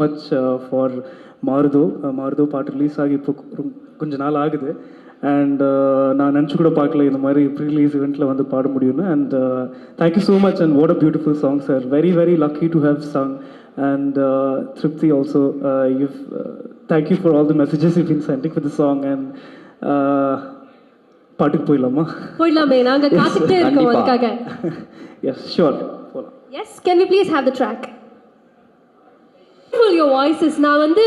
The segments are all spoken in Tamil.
மச் ஃபார் மாருதோ மாருதோ பாட்டு ரிலீஸ் ஆகி இப்போ கொஞ்ச நாள் ஆகுது. அண்ட் நான் நினச்சி கூட பார்க்கல இந்த மாதிரி ப்ரீ ரிலீஸ் இவெண்ட்டில் வந்து பாட முடியும்னு. And thank you so much and what a beautiful song sir very very lucky to have song and திருப்தி also you thank you for all the messages you been sending for the song and uh, பாட்டுக்கு போயிடலாமா? போயிடலாமே. நாங்க காத்துக்கிட்டே இருக்கோம். அதுக்காக. எஸ் ஷோர் போகலாம் yes can we please have the track your voices நான் வந்து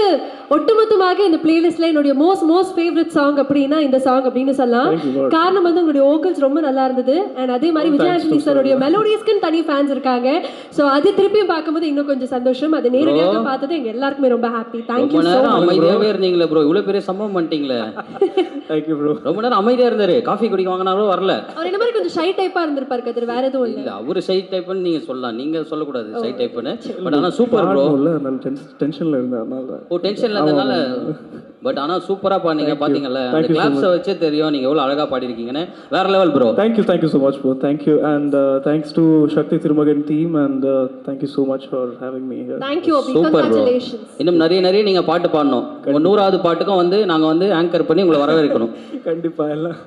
ஒட்டுமொத்தமாக இந்த பிளேலிஸ்ட்ல என்னுடைய மோஸ்ட் மோஸ்ட் ஃபேவரட் சாங் அப்படின்னா இந்த சாங் அப்படின்னு சொல்லலாம். காரணம் வந்து உங்களுடைய வோக்கல்ஸ் ரொம்ப நல்லா இருந்தது. அண்ட் அதே மாதிரி விஜய் thanks ஆண்டனி to சாருடைய மெலோடிஸ்க்குன்னு தனி ஃபேன்ஸ் இருக்காங்க. ஸோ அது திருப்பியும் பார்க்கும்போது இன்னும் கொஞ்சம் சந்தோஷம். அது நேரடியாக பார்த்தது எங்க எல்லாருக்குமே ரொம்ப ஹாப்பி தேங்க்யூ அமைதியாவே இருந்தீங்களே ப்ரோ இவ்வளவு பெரிய சம்பவம் பண்ணிட்டீங்களே. தேங்க்யூ ப்ரோ ரொம்ப நேரம் அமைதியா இருந்தாரு. காஃபி குடிக்க வாங்கினாலும் வரல. அவர் என்ன மாதிரி கொஞ்சம் ஷை டைப்பா இருந்திருப்பாரு கதிர். வேற எதுவும் இல்லை. அவரு சை டைப்னு நீங்க சொல்லலாம். நீங்க சொல்லக்கூடாது சை டைப்னு பட் ஆனா சூப்பர் ப்ரோ டென்ஷனில் இருந்தேன் அதனால ஓ டென்ஷன்ல இருந்தனால பட் ஆனா சூப்பரா பாடுனீங்க பாத்தீங்கல்ல அந்த கிளாப்ஸை வச்சே தெரியும். நீங்க எவ்வளவு அழகா பாடிருக்கீங்கன்னு. வேற level bro Thank you, thank you so much, bro. Thank you, and uh, thanks to Shakti Thirumagan team, and uh, thank you so much for having me here. Thank you super bro இன்னும் நிறைய நிறைய நீங்க பாட்டு பாடணும். உங்க நூறாவது பாட்டுக்கும் வந்து நாங்க வந்து ஆங்கர் பண்ணி உங்களை வரவேற்கணும். கண்டிப்பா எல்லாம்.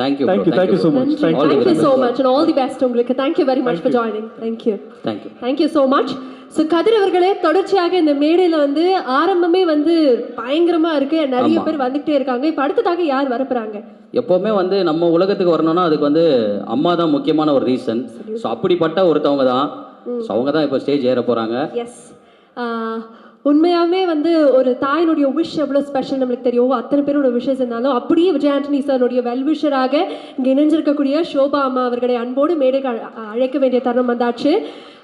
Thank you Thank you, thank you so much. Thank All the thank you so much and all the best உங்களுக்கு. Thank you very much for joining thank you thank you thank you so much so Kathir அவர்களே தொடர்ச்சியாக இந்த மேடையில் வந்து ஆரம்பமே வந்து பயங்கரமா இருக்கு. நிறைய. பேர் வந்துகிட்டே இருக்காங்க. இப்போ அடுத்ததாக யார் வரப்போறாங்க? எப்போவுமே வந்து நம்ம உலகத்துக்கு வரணும்னா அதுக்கு வந்து அம்மா தான் முக்கியமான ஒரு ரீசன் ஸோ அப்படிப்பட்ட ஒருத்தவங்க தான். ஸோ அவங்க தான் இப்போ ஸ்டேஜ் ஏற போகிறாங்க எஸ் உண்மையாவே வந்து ஒரு தாயினுடைய விஷ் எவ்வளோ ஸ்பெஷல் நம்மளுக்கு தெரியும். அத்தனை பேரோட விஷஸ் இருந்தாலும் அப்படியே விஜய் ஆண்டனி சாருடைய வெல்விஷராக இங்கே இணைஞ்சிருக்கக்கூடிய ஷோபா அம்மா அவர்களை அன்போடு அழ- அழைக்க வேண்டிய தருணம் வந்தாச்சு.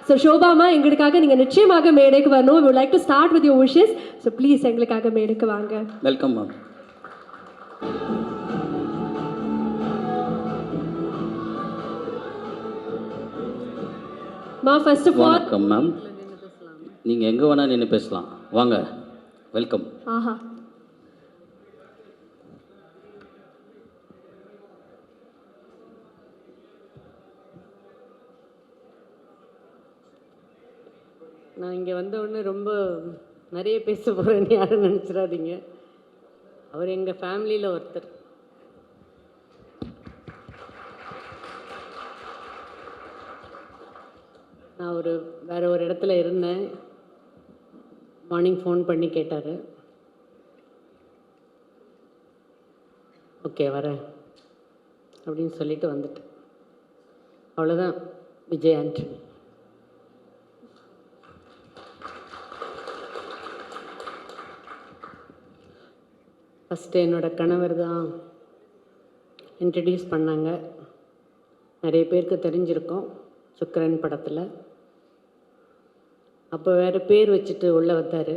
ஸோ ஷோபா அம்மா எங்களுக்காக நீங்கள் நிச்சயமாக மேடைக்கு வரணும் we like to start with your wishes so please எங்களுக்காக மேடைக்கு வாங்க வெல்கம் மேம் மா ஃபர்ஸ்ட் ஆஃப் ஆல் வணக்கம் மேம் நீங்கள் எங்கே வேணால் நின்று பேசலாம். வாங்க. வெல்கம் ஆஹா. நான் இங்கே வந்தவுடனே ரொம்ப நிறைய பேச போகிறேன்னு யாரும் நினச்சிடாதீங்க. அவர் எங்கள் ஃபேமிலியில் ஒருத்தர். நான் ஒரு வேறு ஒரு இடத்துல இருந்தேன். மார்னிங் ஃபோன் பண்ணி கேட்டார். ஓகே வரேன். அப்படின்னு சொல்லிட்டு வந்துட்டேன். அவ்வளோதான் விஜய் ஆண்டனி ஃபஸ்ட்டு என்னோட கணவர் தான் இன்ட்ரடியூஸ் பண்ணாங்க. நிறைய பேருக்கு தெரிஞ்சிருக்கோம் சுக்கரன் படத்தில். அப்போ வேறு பேர் வச்சுட்டு உள்ளே வந்தார்.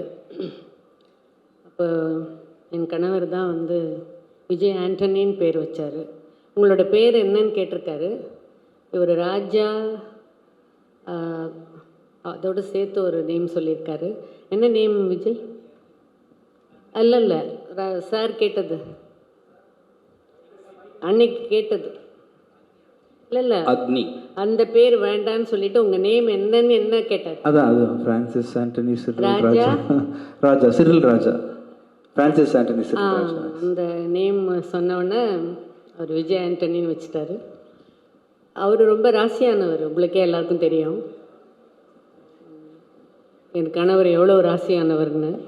அப்போ என் கணவர் தான் வந்து விஜய் ஆண்டனின்னு பேர் வச்சார். உங்களோட பேர் என்னன்னு கேட்டிருக்காரு. இவர் ராஜா அதோடு சேர்த்து ஒரு நேம் சொல்லியிருக்காரு. என்ன நேம் விஜய்? இல்லை சார் கேட்டது. அன்னைக்கு கேட்டது. இல்ல இல்ல. அக்னி. அந்த பேர் வேண்டான்னு சொல்லிட்டு உங்க நேம் என்னன்னு என்ன கேட்டார்? அதான் அது ஃப்ரான்சிஸ் ஆண்டனி சிறில் ராஜா? ராஜா. சிறில் ராஜா. ஃப்ரான்சிஸ் ஆண்டனி சிறில் ராஜா. அந்த நேம் சொன்ன உடனே அவர் விஜய் ஆண்டனின்னு வச்சுட்டாரு. அவர் ரொம்ப ராசியானவர் உங்களுக்கே எல்லாருக்கும் தெரியும். என் கணவர் எவ்வளோ ராசியானவர்னு.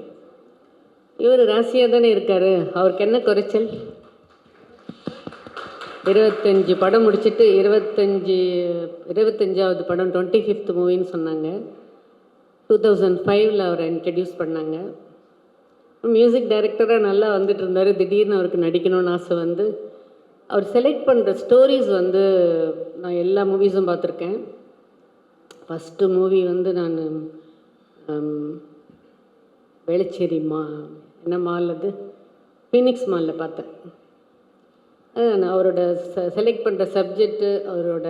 இவர் ராசியாக தானே இருக்கார். அவருக்கு என்ன குறைச்சல்? இருபத்தஞ்சி படம் முடிச்சிட்டு இருபத்தஞ்சி இருபத்தஞ்சாவது படம் டுவெண்ட்டி ஃபிஃப்த் மூவின்னு சொன்னாங்க டூ தௌசண்ட் ஃபைவ்ல அவரை இன்ட்ரடியூஸ் பண்ணாங்க. மியூசிக் டைரக்டராக நல்லா வந்துட்டு இருந்தார். திடீர்னு அவருக்கு நடிக்கணும்னு ஆசை வந்து அவர் செலக்ட் பண்ணுற ஸ்டோரிஸ் வந்து நான் எல்லா மூவிஸும் பார்த்துருக்கேன். ஃபஸ்ட்டு மூவி வந்து நான் வேளச்சேரி மா என்ன மால் அது? ஃபீனிக்ஸ் மாலில் பார்த்தேன். நான் அவரோட செலக்ட் பண்ணுற சப்ஜெக்ட்டு அவரோட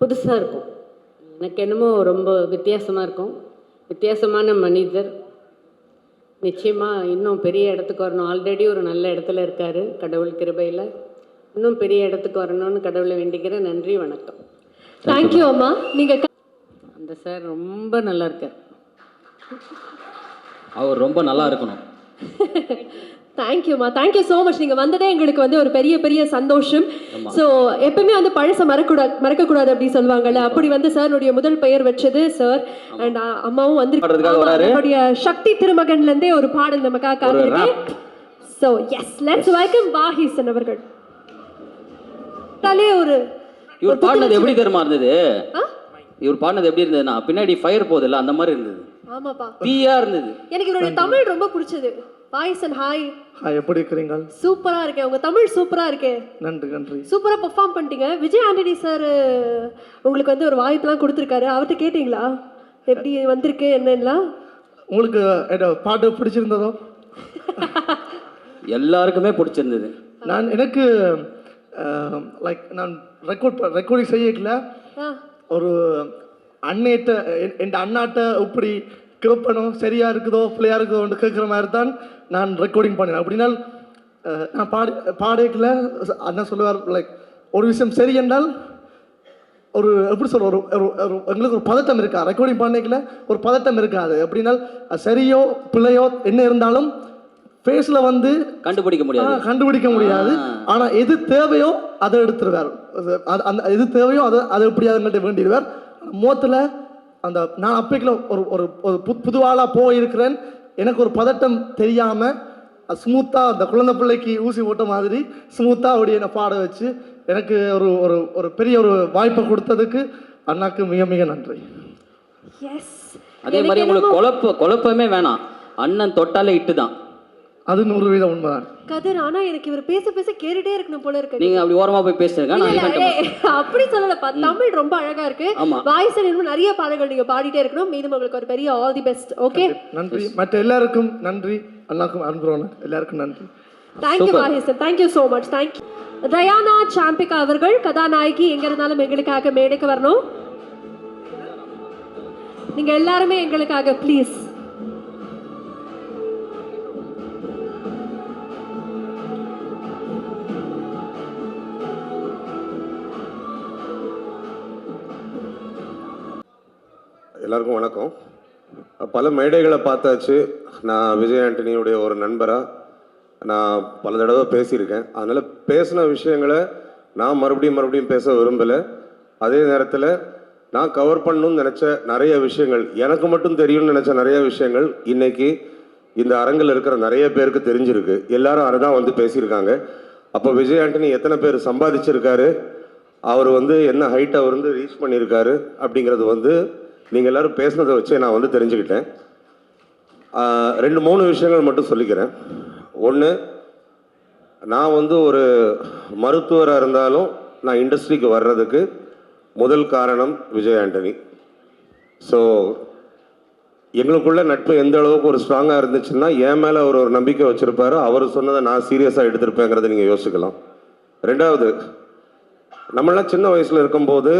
புதுசாக இருக்கும். எனக்கு என்னமோ ரொம்ப வித்தியாசமாக இருக்கும். வித்தியாசமான மனிதர். நிச்சயமாக இன்னும் பெரிய இடத்துக்கு வரணும். ஆல்ரெடி ஒரு நல்ல இடத்துல இருக்கார் கடவுள் கிருபையில். இன்னும் பெரிய இடத்துக்கு வரணும்னு கடவுளை வேண்டிக்கிறேன் நன்றி வணக்கம். தேங்க்யூ அம்மா. நீங்க அந்த சார் ரொம்ப நல்லா இருக்கார். அவர் ரொம்ப நல்லா இருக்கணும். தேங்க்யூம்மா தேங்க்யூ ஸோ மச் நீங்கள் வந்ததே எங்களுக்கு வந்து ஒரு பெரிய பெரிய சந்தோஷம். ஸோ எப்பவுமே வந்து பழச மறக்கூடாது மறக்கக்கூடாது அப்படி சொல்லுவாங்கல்ல. அப்படி வந்து சார்னுடைய முதல் பெயர் வச்சது சார் அண்ட் அம்மாவும் வந்து. நம்மளுடைய சக்தி திருமகன்லேருந்தே ஒரு பாடல் நமக்காக காத்திருக்கு so yes let's welcome Vahisan அவர்கள். தாலே ஒரு இவர் பாடினது எப்படி தெரியுமா இருந்தது? இவர் பாடினது எப்படி இருந்ததுன்னா பின்னாடி ஃபயர் போகுதுல்ல அந்த மாதிரி இருந்தது. ஆமாப்பா. தீயா இருந்தது எனக்கு இவருடைய தமிழ் ரொம்ப பிடிச்சது. வாய்சன் ஹாய் ஹாய் எப்படி இருக்கிறீங்க சூப்பரா இருக்கேன். உங்க தமிழ் சூப்பரா இருக்கே. நன்றி நன்றி. சூப்பரா பெர்ஃபார்ம் பண்ணிட்டீங்க. விஜய் ஆண்டனி சார் உங்களுக்கு வந்து ஒரு வாய்ப்புலாம் கொடுத்துருக்காரு. அவர்கிட்ட கேட்டிங்களா? எப்படி வந்திருக்கு என்னன்னா உங்களுக்கு பாட்டு பிடிச்சிருந்ததோ? எல்லாருக்குமே பிடிச்சிருந்தது. நான் எனக்கு லைக் நான் ரெக்கார்ட் ரெக்கார்டிங் செய்யல ஆ. ஒரு அண்ணேட்ட என் அண்ணாட்ட இப்படி கேட்பணும் சரியா இருக்குதோ பிள்ளையா இருக்குதோன்னு கேட்குற மாதிரி தான் நான் ரெக்கார்டிங் பண்ணினேன். அப்படின்னா நான் பாடி பாடேக்கில். அண்ணன் சொல்லுவார் லைக் ஒரு விஷயம் சரி என்றால் ஒரு எப்படி சொல்ற ஒரு எங்களுக்கு ஒரு பதட்டம் இருக்கா? ரெக்கார்டிங் பண்ணிக்கல ஒரு பதட்டம் இருக்காது. எப்படின்னா அது சரியோ பிள்ளையோ என்ன இருந்தாலும் ஃபேஸில் வந்து கண்டுபிடிக்க முடியாது. கண்டுபிடிக்க முடியாது. ஆனா எது தேவையோ அதை எடுத்துருவார். அந்த எது தேவையோ அதை அதை எப்படியாவது வேண்டிடுவார்? முகத்தில் அந்த நான் அப்பைக்குள்ள ஒரு ஒரு ஒரு புது புது ஆளாக போயிருக்கிறேன். எனக்கு ஒரு பதட்டம் தெரியாம ஸ்மூத்தாக அந்த குழந்தை பிள்ளைக்கு ஊசி போட்ட மாதிரி ஸ்மூத்தாக அப்படி என்னை பாட வச்சு எனக்கு ஒரு ஒரு ஒரு பெரிய ஒரு வாய்ப்பை கொடுத்ததுக்கு அண்ணாக்கு மிக மிக நன்றி. எஸ் அதே மாதிரி உங்களுக்கு குழப்ப குழப்பமே வேணாம். அண்ணன் தொட்டாலே இட்டு தான் அது நூறு வீதம் உண்மைதான். கதிர் ஆனா எனக்கு இவர் பேச பேச கேட்டுட்டே இருக்கணும் போல இருக்கு. நீங்க அப்படி ஓரமா போய் ஏய், அப்படி சொல்லலப்பா. தமிழ் ரொம்ப அழகா இருக்கு. வாய்ஸ் இன்னும் நிறைய பாடல்கள் நீங்க பாடிட்டே இருக்கணும். மீதும் உங்களுக்கு ஒரு பெரிய ஆல் தி பெஸ்ட் ஓகே நன்றி மற்ற எல்லாருக்கும் நன்றி. அண்ணாக்கும் அன்புறோம் எல்லாருக்கும் நன்றி. Thank you Vahisan thank you so much thank you Rayana Sambika அவர்கள் கதாநாயகி எங்க இருந்தாலும் எங்களுக்காக மேடைக்கு வரணும். நீங்க எல்லாருமே எங்களுக்காக ப்ளீஸ் எல்லாருக்கும் வணக்கம். பல மேடைகளை பார்த்தாச்சு. நான் விஜய் ஆண்டனியுடைய ஒரு நண்பராக நான் பல தடவை பேசியிருக்கேன். அதனால் பேசின விஷயங்களை நான் மறுபடியும் மறுபடியும் பேச விரும்பலை. அதே நேரத்தில் நான் கவர் பண்ணணும்னு நினச்ச நிறைய விஷயங்கள் எனக்கு மட்டும் தெரியும்னு நினச்ச நிறைய விஷயங்கள் இன்னைக்கு இந்த அரங்கில் இருக்கிற நிறைய பேருக்கு தெரிஞ்சிருக்கு. எல்லாரும் அதை தான் வந்து பேசியிருக்காங்க. அப்போ விஜய் ஆண்டனி எத்தனை பேர் சம்பாதிச்சிருக்காரு? அவர் வந்து என்ன ஹைட் அவர் வந்து ரீச் பண்ணியிருக்காரு? அப்படிங்கிறது வந்து நீங்கள் எல்லாரும் பேசுனதை வச்சு நான் வந்து தெரிஞ்சுக்கிட்டேன். ரெண்டு மூணு விஷயங்கள் மட்டும் சொல்லிக்கிறேன். ஒன்று நான் வந்து ஒரு மருத்துவராக இருந்தாலும் நான் இண்டஸ்ட்ரிக்கு வர்றதுக்கு முதல் காரணம் விஜய் ஆண்டனி. ஸோ எங்களுக்குள்ள நட்பு எந்த அளவுக்கு ஒரு ஸ்ட்ராங்காக இருந்துச்சுன்னா என் மேலே அவர் ஒரு நம்பிக்கை வச்சுருப்பாரு. அவர் சொன்னதை நான் சீரியஸாக எடுத்திருப்பேங்கிறத நீங்கள் யோசிக்கலாம். ரெண்டாவது நம்மளாம் சின்ன வயசில் இருக்கும்போது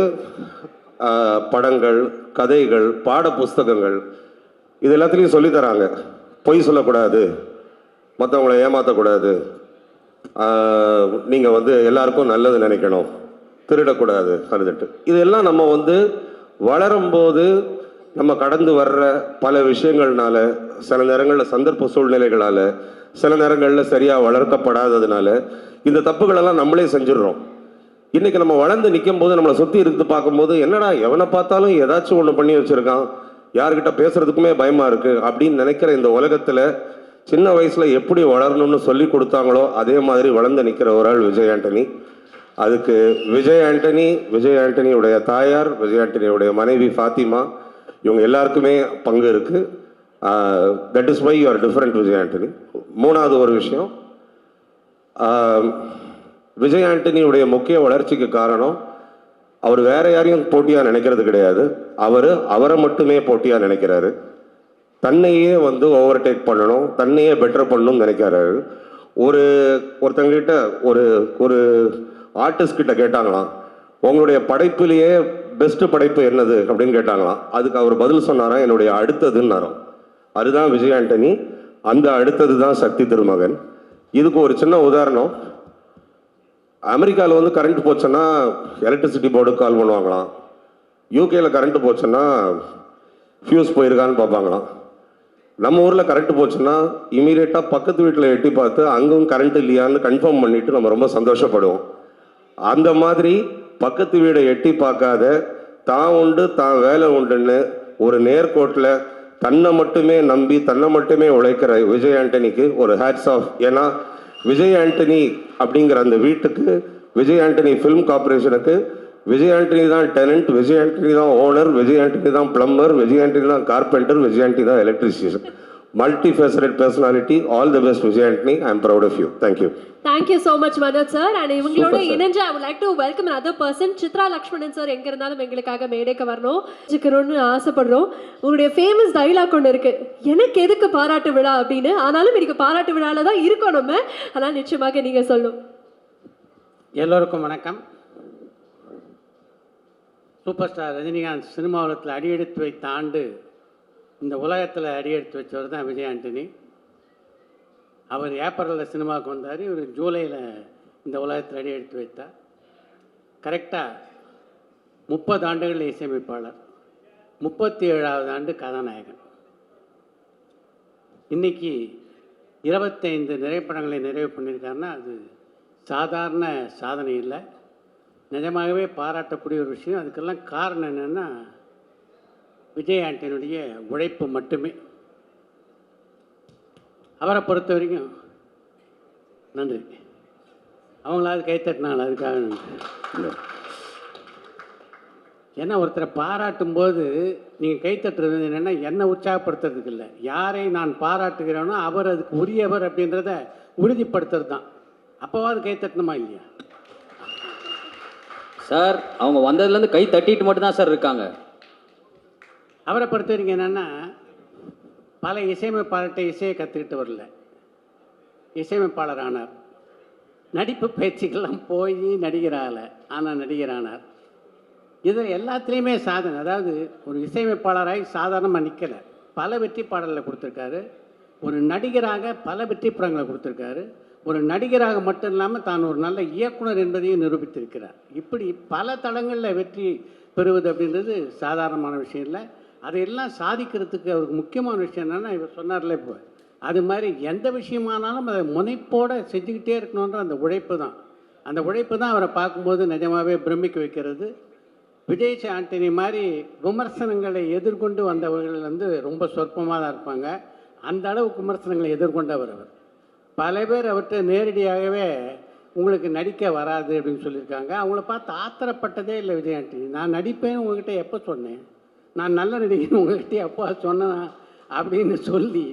படங்கள் கதைகள் பாட புஸ்தகங்கள் இது எல்லாத்துலேயும் சொல்லித்தராங்க. பொய் சொல்லக்கூடாது. மற்றவங்கள ஏமாற்றக்கூடாது நீங்கள் வந்து எல்லாருக்கும் நல்லது நினைக்கணும். திருடக்கூடாது கருதுட்டு இதெல்லாம் நம்ம வந்து வளரும்போது நம்ம கடந்து வர்ற பல விஷயங்கள்னால சில நேரங்களில் சந்தர்ப்ப சூழ்நிலைகளால் சில நேரங்களில் சரியாக வளர்க்கப்படாததுனால இந்த தப்புகளெல்லாம் நம்மளே செஞ்சிடுறோம். இன்னைக்கு நம்ம வளர்ந்து நிற்கும் போது நம்மளை சுற்றி இருந்து பார்க்கும்போது என்னடா எவனை பார்த்தாலும் ஏதாச்சும் ஒன்று பண்ணி வச்சுருக்கான் யார்கிட்ட பேசுறதுக்குமே பயமாக இருக்குது அப்படின்னு நினைக்கிற இந்த உலகத்தில் சின்ன வயசில் எப்படி வளரணும்னு சொல்லி கொடுத்தாங்களோ அதே மாதிரி வளர்ந்து நிற்கிற ஒரு ஆள் விஜய் ஆண்டனி. அதுக்கு விஜய் ஆண்டனி விஜய் ஆண்டனியுடைய தாயார் விஜய் ஆண்டனியுடைய மனைவி ஃபாத்திமா இவங்க எல்லாருக்குமே பங்கு இருக்குது that is why you are different Vijay Antony. மூணாவது ஒரு விஷயம் விஜய் ஆண்டனியுடைய முக்கிய வளர்ச்சிக்கு காரணம் அவர் வேற யாரையும் போட்டியாக நினைக்கிறது கிடையாது. அவர் அவரை மட்டுமே போட்டியாக நினைக்கிறாரு. தன்னையே வந்து ஓவர்டேக் பண்ணணும் தன்னையே பெட்டர் பண்ணணும்னு நினைக்கிறாரு. ஒரு ஒருத்தங்கிட்ட ஒரு ஒரு ஆர்டிஸ்ட் கிட்ட கேட்டாங்களாம் உங்களுடைய படைப்பிலேயே பெஸ்ட்டு படைப்பு என்னது? அப்படின்னு கேட்டாங்களாம். அதுக்கு அவர் பதில் சொன்னாராம் என்னுடைய அடுத்ததுன்னாரோ அதுதான் விஜய் ஆண்டனி அந்த அடுத்தது தான் சக்தி திருமகன். இதுக்கு ஒரு சின்ன உதாரணம் அமெரிக்காவில் வந்து கரண்ட் போச்சுன்னா எலக்ட்ரிசிட்டி போர்டுக்கு கால் பண்ணுவாங்களாம். யூகேயில் கரண்ட் போச்சுன்னா ஃபியூஸ் போயிருக்கான்னு பார்ப்பாங்களாம். நம்ம ஊரில் கரண்ட் போச்சுன்னா இமீடியட்டாக பக்கத்து வீட்டில் எட்டி பார்த்து அங்கும் கரண்ட் இல்லையான்னு கன்ஃபார்ம் பண்ணிட்டு நம்ம ரொம்ப சந்தோஷப்படுவோம். அந்த மாதிரி பக்கத்து வீடை எட்டி பார்க்காத தான் உண்டு தான் வேலை உண்டுன்னு ஒரு நேர்கோட்டில் தன்னை மட்டுமே நம்பி தன்னை மட்டுமே உழைக்கிற விஜய் ஆண்டனிக்கு ஒரு ஹேட்ஸ் ஆஃப் ஏன்னா விஜய் ஆண்டனி அப்படிங்கிற அந்த வீட்டுக்கு விஜய் ஆண்டனி ஃபிலிம் கார்பரேஷனுக்கு விஜய் ஆண்டனி தான் டேலண்ட் விஜய் ஆண்டனி தான் ஓனர் விஜய் ஆண்டனி தான் பிளம்பர் விஜய் ஆண்டனி தான் கார்பெண்டர் விஜய் ஆண்டனி தான் electrician multi faceted personality all the best Vijay Antony I am proud of you thank you thank you so much Manoj sir and இவங்களோட. இணைஞ்சு I like to welcome other person Chitra Lakshmanan sir எங்க இருந்தாலும் எங்களுக்காக மேடைக்கு வரணும். வச்சுக்கணும்னு ஆசைப்படுறோம். உங்களுடைய ஃபேமஸ் டைலாக் ஒன்று இருக்கு. எனக்கு எதுக்கு பாராட்டு விழா அப்படின்னு? ஆனாலும் இன்னைக்கு பாராட்டு விழால தான் இருக்கோம் நம்ம. ஆனால் நிச்சயமாக நீங்க சொல்லும். எல்லோருக்கும் வணக்கம். சூப்பர் ஸ்டார் ரஜினிகாந்த் சினிமா உலகத்தில் அடியெடுத்து வைத்த ஆண்டு இந்த உலகத்தில் அடியெடுத்து வச்சவர் தான் விஜய் ஆண்டனி. அவர் ஏப்ரலில் சினிமாவுக்கு வந்தார். இவர் ஜூலையில் இந்த உலகத்தில் அடியெடுத்து வைத்தார். கரெக்டாக முப்பது ஆண்டுகள் இசையமைப்பாளர். முப்பத்தி ஏழாவது ஆண்டு கதாநாயகன். இன்னைக்கு இருபத்தைந்து நிறைப்படங்களை நிறைவு பண்ணியிருக்காருன்னா அது சாதாரண சாதனை இல்லை. நிஜமாகவே பாராட்டக்கூடிய ஒரு விஷயம். அதுக்கெல்லாம் காரணம் என்னென்னா விஜய் ஆண்டனுடைய உழைப்பு மட்டுமே. அவரை பொறுத்த வரைக்கும் நன்றி. அவங்களாவது கைத்தட்டினாங்க அதுக்காக நன்றி. ஏன்னா ஒருத்தரை பாராட்டும் போது நீங்கள் கைத்தட்டுறது என்னென்னா என்னை உற்சாகப்படுத்துறதுக்கு இல்லை. யாரை நான் பாராட்டுகிறேனோ அவர் அதுக்கு உரியவர் அப்படின்றத உறுதிப்படுத்துறது தான். அப்போவாது கைத்தட்டணுமா இல்லையா? சார் அவங்க வந்ததுலேருந்து கை தட்டிட்டு மட்டும்தான் சார் இருக்காங்க. அவரை பொறுத்த வரைக்கும் என்னென்னா பல இசையமைப்பாளர்கிட்ட இசையை கற்றுக்கிட்டு வரல. இசையமைப்பாளர் ஆனார் நடிப்பு பயிற்சிகள்லாம் போய் நடிகராகல ஆனால் நடிகரானார். இதில் எல்லாத்துலேயுமே சாதனை. அதாவது ஒரு இசையமைப்பாளராகி சாதாரணமாக நிற்கலை பல வெற்றி பாடல்களை கொடுத்துருக்காரு. ஒரு நடிகராக பல வெற்றி படங்களை கொடுத்துருக்காரு. ஒரு நடிகராக மட்டும் இல்லாமல் தான் ஒரு நல்ல இயக்குனர் என்பதையும் நிரூபித்திருக்கிறார். இப்படி பல தளங்களில் வெற்றி பெறுவது அப்படின்றது சாதாரணமான விஷயம் இல்லை. அதையெல்லாம் சாதிக்கிறதுக்கு அவருக்கு முக்கியமான விஷயம் என்னென்னா இவர் சொன்னார்ல இப்போ அது மாதிரி எந்த விஷயமானாலும் அதை முனைப்போடு செஞ்சுக்கிட்டே இருக்கணுன்ற அந்த உழைப்பு தான். அந்த உழைப்பு தான் அவரை பார்க்கும்போது நிஜமாகவே பிரமிக்க வைக்கிறது. விஜய் ஆண்டனி மாதிரி விமர்சனங்களை எதிர்கொண்டு வந்தவர்கள் வந்து ரொம்ப சொற்பமாக தான் இருப்பாங்க. அந்த அளவுக்கு விமர்சனங்களை எதிர்கொண்டவர் அவர். பல பேர் அவர்கிட்ட நேரடியாகவே உங்களுக்கு நடிக்க வராது அப்படின்னு சொல்லியிருக்காங்க. அவங்கள பார்த்து ஆத்திரப்பட்டதே இல்லை விஜய் ஆண்டனி. நான் நடிப்பேன்னு உங்ககிட்ட எப்போ சொன்னேன்? நான் நல்ல நடிகர் உங்ககிட்ட அப்பா சொன்னேன் அப்படின்னு சொல்லி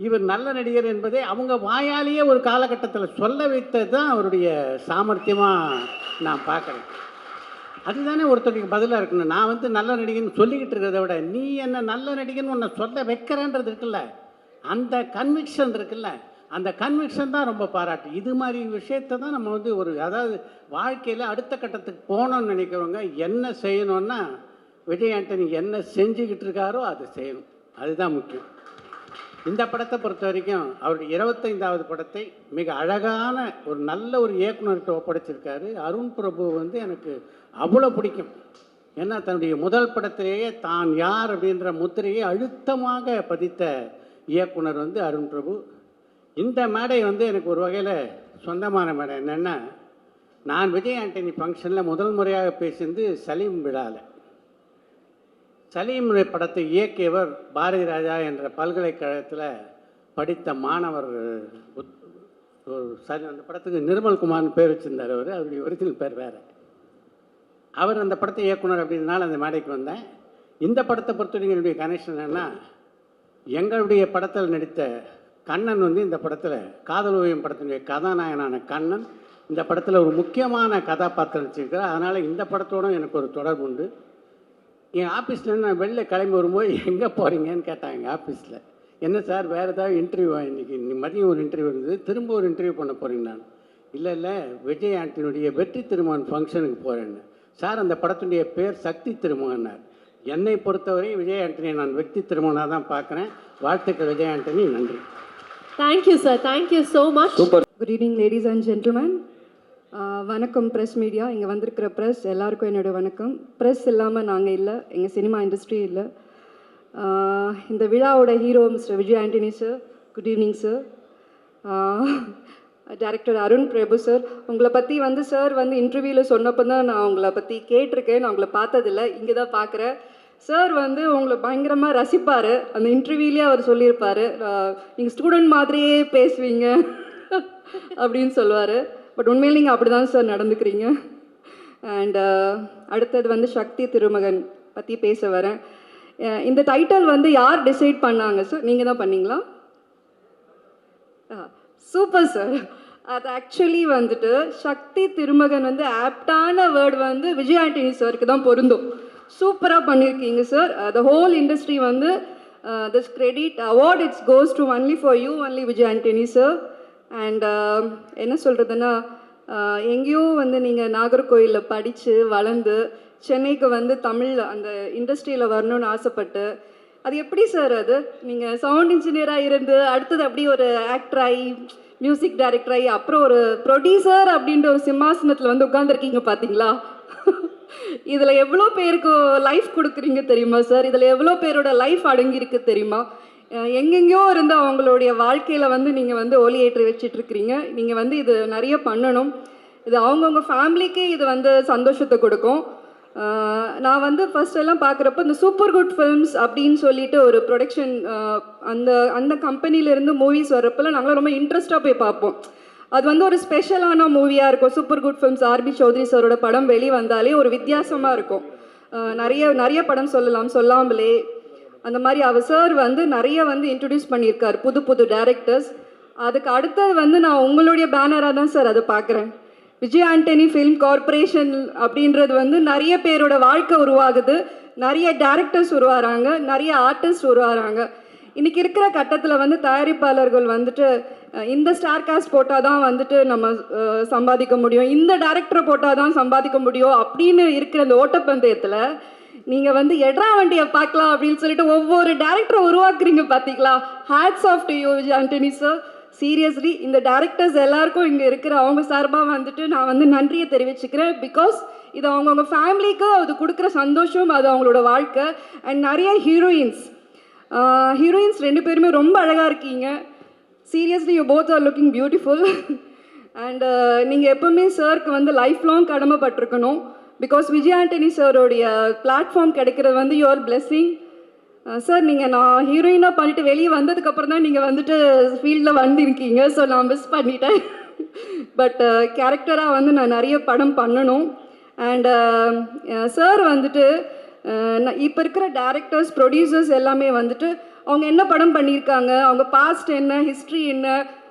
இவர் நல்ல நடிகர் என்பதை அவங்க வாயாலேயே ஒரு காலகட்டத்தில் சொல்ல வைத்தது தான் அவருடைய சாமர்த்தியமாக நான் பார்க்குறேன். அதுதானே ஒருத்தருக்கு பதிலாக இருக்கணும். நான் வந்து நல்ல நடிகன் சொல்லிக்கிட்டு இருக்கிறத விட நீ என்ன நல்ல நடிகன் உன்னை சொல்ல வைக்கிறேன்றது இருக்குல்ல. அந்த கன்விக்ஷன் இருக்குல்ல. அந்த கன்விக்ஷன் தான் ரொம்ப பாராட்டு. இது மாதிரி விஷயத்தை தான் நம்ம வந்து ஒரு அதாவது வாழ்க்கையில் அடுத்த கட்டத்துக்கு போகணும்னு நினைக்கிறவங்க என்ன செய்யணுன்னா விஜய் ஆண்டனி என்ன செஞ்சுக்கிட்டு இருக்காரோ அதை செய்யணும். அதுதான் முக்கியம். இந்த படத்தை பொறுத்த வரைக்கும் அவருடைய இருபத்தைந்தாவது படத்தை மிக அழகான ஒரு நல்ல ஒரு இயக்குனர்கிட்ட ஒப்படைச்சிருக்காரு. அருண் பிரபு வந்து எனக்கு அவ்வளோ பிடிக்கும். ஏன்னா தன்னுடைய முதல் படத்திலேயே தான் யார் அப்படின்ற முத்திரையை அழுத்தமாக பதித்த இயக்குனர் வந்து அருண் பிரபு. இந்த மேடை வந்து எனக்கு ஒரு வகையில் சொந்தமான மேடை. என்னென்னா நான் விஜய் ஆண்டனி ஃபங்க்ஷனில் முதல் முறையாக பேசியிருந்து சலீம் விழாவில் சலீம்ரை படத்தை இயக்கியவர் பாரதி ராஜா என்ற பல்கலைக்கழகத்தில் படித்த மாணவர் ஒரு சரி அந்த படத்துக்கு நிர்மல்குமார்னு பேர் வச்சிருந்தார் அவர். அவருடைய ஒரிஜினல் பேர் வேறு. அவர் அந்த படத்தை இயக்குனர் அப்படின்னால அந்த மேடைக்கு வந்தேன். இந்த படத்தை பொறுத்தவரைக்கும் என்னுடைய கனெக்ஷன் என்னென்னா எங்களுடைய படத்தில் நடித்த கண்ணன் வந்து இந்த படத்தில் காதல் ஓவியம் படத்தினுடைய கதாநாயகனான கண்ணன். இந்த படத்தில் ஒரு முக்கியமான கதாபாத்திரம் வச்சுருக்கிறார். அதனால் இந்த படத்தோடும் எனக்கு ஒரு தொடர்பு உண்டு. என் ஆஃபீஸ்லேருந்து நான் வெளில கிளம்பி வரும்போது எங்கே போகிறீங்கன்னு கேட்டாங்க எங்கள் ஆஃபீஸில் என்ன சார் வேறு ஏதாவது இன்டர்வியூவா இன்றைக்கி மதியம் ஒரு இன்டர்வியூ இருந்தது. திரும்ப ஒரு இன்டர்வியூ பண்ண போகிறேன் நான். இல்லை இல்லை. விஜய் ஆண்டனியுடைய வெற்றி திருமகன் ஃபங்க்ஷனுக்கு போகிறேன்னு சார் அந்த படத்துடைய பேர் சக்தி திருமகன்னார். என்னை பொறுத்தவரை விஜய் ஆண்டனியை நான் வெற்றி திருமகனாக தான் பார்க்குறேன். வாழ்த்துக்கள் விஜய் ஆண்டனி. நன்றி. Thank you sir thank you so much super good evening ladies and gentlemen வணக்கம் ப்ரெஸ் மீடியா இங்கே வந்திருக்கிற ப்ரெஸ் எல்லாருக்கும் என்னோட வணக்கம். ப்ரெஸ் இல்லாமல் நாங்கள் இல்லை. எங்கள் சினிமா இண்டஸ்ட்ரி இல்லை. இந்த விழாவோட hero mister Vijay Antony sir good evening sir director Arun Prabhu sir உங்களை பற்றி வந்து சார் வந்து இன்டர்வியூவில் சொன்னப்போ தான் நான் உங்களை பற்றி கேட்டிருக்கேன். நான் உங்களை பார்த்ததில்ல. இங்கே தான் பார்க்குறேன். சார் வந்து உங்களை பயங்கரமாக ரசிப்பார். அந்த இன்டர்வியூலேயே அவர் சொல்லியிருப்பார். நீங்கள் ஸ்டூடெண்ட் மாதிரியே பேசுவீங்க. அப்படின்னு சொல்லுவார். பட் உண்மையில் நீங்கள் அப்படி தான் சார் நடந்துக்கிறீங்க அண்ட் uh, அடுத்தது வந்து சக்தி திருமகன் பற்றி பேச வரேன். இந்த டைட்டில் வந்து யார் டிசைட் பண்ணாங்க சார் நீங்கள் தான் பண்ணீங்களா? சூப்பர் சார் அது ஆக்சுவலி வந்துட்டு சக்தி திருமகன் வந்து ஆப்டான வேர்டு வந்து விஜய் ஆண்டனி சாருக்கு தான் பொருந்தும். சூப்பராக பண்ணியிருக்கீங்க சார் த ஹோல் இண்டஸ்ட்ரி வந்து this credit award it's goes to only for you only Vijay Antony sir and um, என்ன சொல்கிறதுன்னா எங்கேயோ வந்து நீங்கள் நாகர்கோயிலில் படித்து வளர்ந்து சென்னைக்கு வந்து தமிழ் அந்த இண்டஸ்ட்ரியில் வரணும்னு ஆசைப்பட்டு அது எப்படி சார் அது? நீங்கள் சவுண்ட் இன்ஜினியராக இருந்து அடுத்தது அப்படியே ஒரு ஆக்டர் ஆகி மியூசிக் டைரக்டர் ஆகி அப்புறம் ஒரு ப்ரொடியூசர் அப்படின்ற ஒரு சிம்மாசனத்தில் வந்து உட்காந்துருக்கீங்க பார்த்தீங்களா இதில் எவ்வளோ பேருக்கு லைஃப் கொடுக்குறீங்க தெரியுமா சார்? இதில் எவ்வளோ பேரோட லைஃப் அடங்கியிருக்கு தெரியுமா? எங்கெங்கேயோ இருந்து அவங்களுடைய வாழ்க்கையில் வந்து நீங்கள் வந்து ஒலி ஏற்றி இருக்கிறீங்க நீங்கள் வந்து இது நிறைய பண்ணணும். இது அவங்கவுங்க ஃபேமிலிக்கே இது வந்து சந்தோஷத்தை கொடுக்கும். நான் வந்து ஃபர்ஸ்ட் எல்லாம் பார்க்குறப்ப இந்த சூப்பர் குட் ஃபிலிம்ஸ் அப்படின்னு சொல்லிட்டு ஒரு ப்ரொடக்ஷன் அந்த அந்த கம்பெனிலேருந்து மூவிஸ் வர்றப்பெல்லாம் நாங்களாம் ரொம்ப இன்ட்ரெஸ்ட்டாக போய் பார்ப்போம். அது வந்து ஒரு ஸ்பெஷலான மூவியாக இருக்கும். Super good films RB Choudary சாரோட படம் வெளி வந்தாலே ஒரு வித்தியாசமாக இருக்கும். நிறைய நிறைய படம் சொல்லலாம். சொல்லாமலே அந்த மாதிரி அவர் சார் வந்து நிறைய வந்து இன்ட்ரடியூஸ் பண்ணியிருக்கார் புது புது டேரக்டர்ஸ் அதுக்கு அடுத்தது வந்து நான் உங்களுடைய பேனராக தான் சார் அதை பார்க்குறேன். விஜய் ஆண்டனி ஃபிலிம் கார்ப்பரேஷன் அப்படின்றது வந்து நிறைய பேரோட வாழ்க்கை உருவாகுது. நிறைய டேரக்டர்ஸ் உருவாகிறாங்க நிறைய ஆர்டிஸ்ட் உருவாகிறாங்க. இன்றைக்கி இருக்கிற கட்டத்தில் வந்து தயாரிப்பாளர்கள் வந்துட்டு இந்த ஸ்டார் காஸ்ட் போட்டால் தான் வந்துட்டு நம்ம சம்பாதிக்க முடியும். இந்த டேரக்டரை போட்டால் தான் சம்பாதிக்க முடியும் அப்படின்னு இருக்கிற இந்த ஓட்டப்பந்தயத்தில் நீங்கள் வந்து எட்ரா வண்டியை பார்க்கலாம் அப்படின்னு சொல்லிட்டு ஒவ்வொரு டேரக்டரை உருவாக்குறீங்க பார்த்தீங்களா hats off to you Vijay Antony sir seriously இந்த டேரக்டர்ஸ் எல்லாருக்கும் இங்கே இருக்கிற அவங்க சார்பாக வந்துட்டு நான் வந்து நன்றியை தெரிவிச்சுக்கிறேன். பிகாஸ் இது அவங்கவுங்க ஃபேமிலிக்கு அது கொடுக்குற சந்தோஷம் அது அவங்களோட வாழ்க்கை. அண்ட் நிறைய ஹீரோயின்ஸ் ஹீரோயின்ஸ் ரெண்டு பேருமே ரொம்ப அழகாக இருக்கீங்க. Seriously you both are looking beautiful and நீங்கள் எப்பவுமே சாருக்கு வந்து லைஃப் லாங் கடமைப்பட்டிருக்கணும். பிகாஸ் விஜய் ஆண்டனி சாரோடைய பிளாட்ஃபார்ம் கிடைக்கிறது வந்து யுவர் பிளெஸ்ஸிங் சார் நீங்கள் நான் ஹீரோயினாக பண்ணிட்டு வெளியே வந்ததுக்கப்புறம் தான் நீங்கள் வந்துட்டு ஃபீல்டில் வந்திருக்கீங்க. ஸோ நான் மிஸ் பண்ணிட்டேன். பட் கேரக்டராக uh, வந்து நான் நிறைய படம் பண்ணணும். அண்ட் சார் uh, uh, வந்துட்டு இப்போ இருக்கிற டேரக்டர்ஸ் ப்ரொடியூசர்ஸ் எல்லாமே வந்துட்டு அவங்க என்ன படம் பண்ணியிருக்காங்க? அவங்க பாஸ்ட் என்ன? ஹிஸ்ட்ரி என்ன?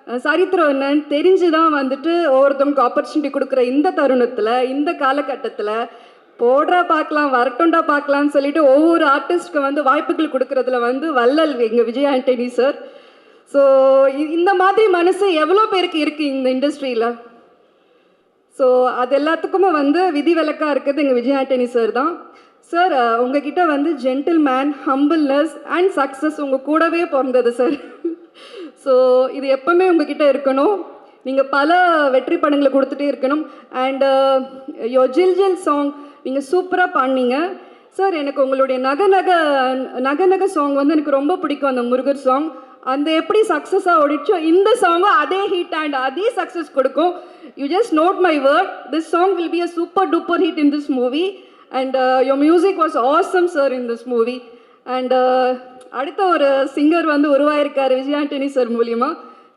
சரித்திரம் என்னன்னு தெரிஞ்சு தான் வந்துட்டு ஒவ்வொருத்தவங்களுக்கு ஆப்பர்ச்சுனிட்டி கொடுக்குற இந்த தருணத்தில் இந்த காலகட்டத்தில் போடுறா பார்க்கலாம் வரட்டும்டா பார்க்கலாம்னு சொல்லிட்டு ஒவ்வொரு ஆர்டிஸ்ட்க்கு வந்து வாய்ப்புகள் கொடுக்கறதுல வந்து வல்லல் எங்கள் விஜய் ஆண்டனி சார் ஸோ இந்த மாதிரி மனசு எவ்வளோ பேருக்கு இருக்குது இந்த இண்டஸ்ட்ரியில் ஸோ அது எல்லாத்துக்குமே வந்து விதிவிலக்காக இருக்கிறது எங்கள் விஜய் ஆண்டனி சார் தான். சார் உங்ககிட்ட வந்து ஜென்டில்மேன் ஹம்பிள்னஸ் அண்ட் சக்ஸஸ் உங்கள் கூடவே பிறந்தது சார் ஸோ இது எப்பவுமே உங்ககிட்ட இருக்கணும். நீங்கள் பல வெற்றி படங்களை கொடுத்துட்டே இருக்கணும். அண்டு யோ ஜில் ஜில் சாங் நீங்கள் சூப்பராக பண்ணீங்க சார் எனக்கு உங்களுடைய நக நக நக நக சாங் வந்து எனக்கு ரொம்ப பிடிக்கும் அந்த முருகர் சாங் அந்த எப்படி சக்ஸஸாக ஓடிச்சோ இந்த சாங்கும் அதே ஹிட் அண்ட் அதே சக்ஸஸ் கொடுக்கும். You just note my word this song will be a super duper hit in this movie and your music was awesome sir in this movie and அடுத்த ஒரு சிங்கர் வந்து உருவாயிருக்காரு விஜய் ஆண்டனி சார் மூலியமா.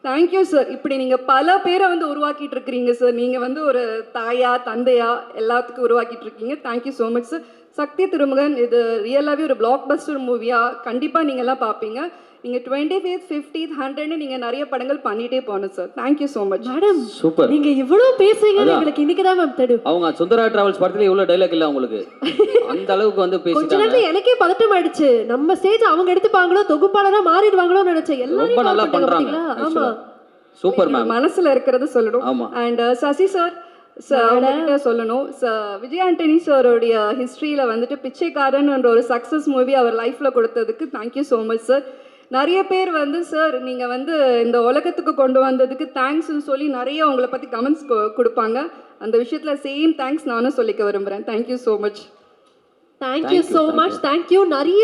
தேங்க்யூ சார் இப்படி நீங்கள் பல பேரை வந்து உருவாக்கிட்டு இருக்கிறீங்க சார் நீங்கள் வந்து ஒரு தாயா தந்தையா எல்லாத்துக்கும் உருவாக்கிட்டு இருக்கீங்க thank you so much sir Sakthi Thirumugan இது ரியலாகவே ஒரு பிளாக் பஸ்டர் மூவியாக கண்டிப்பாக நீங்கள்லாம் பார்ப்பீங்க நீங்கள் டுவெண்ட்டி ஃபேத் ஃபிஃப்டித் ஹண்ட்ரட்னு நீங்கள் நிறைய படங்கள் பண்ணிகிட்டே போகணும் sir thank you so much madam super நீங்க இவ்வளவு பேசுறீங்கன்னு அதான். எங்களுக்கு இன்னைக்கு தான் மேம் தெரியும். அவங்க சுந்தரா டிராவல்ஸ் படத்துல இவ்வளவு டைலாக் இல்ல அவங்களுக்கு அந்த அளவுக்கு வந்து கொஞ்ச பேசிட்டாங்க. நேரத்துல எனக்கே பதட்டம் ஆயிடுச்சு. நம்ம ஸ்டேஜ் அவங்க எடுத்துப்பாங்களோ தொகுப்பாளரா மாறிடுவாங்களோ நினைச்சேன். ரொம்ப எல்லாரும் நல்லா call பண்றாங்க. பாத்தீங்களா? ஆமா. சூப்பர் மேம் மனசில் இருக்கிறத சொல்லணும். ஆமா. அண்ட் சசி சார் அவங்ககிட்ட சொல்லணும். ச விஜய் ஆண்டனி சாரோடைய ஹிஸ்ட்ரியில் வந்துட்டு பிச்சைக்காரன்ன்ற ஒரு சக்ஸஸ் மூவி அவர் லைஃப்பில் கொடுத்ததுக்கு தேங்க்யூ ஸோ மச் சார் நிறைய பேர் வந்து சார் நீங்கள் வந்து இந்த உலகத்துக்கு கொண்டு வந்ததுக்கு தேங்க்ஸ்னு சொல்லி நிறைய உங்களை பற்றி கமெண்ட்ஸ் கொடுப்பாங்க. அந்த விஷயத்தில் சேம் தேங்க்ஸ் நானும் சொல்லிக்க விரும்புகிறேன் thank you so much thank you so much thank you நிறைய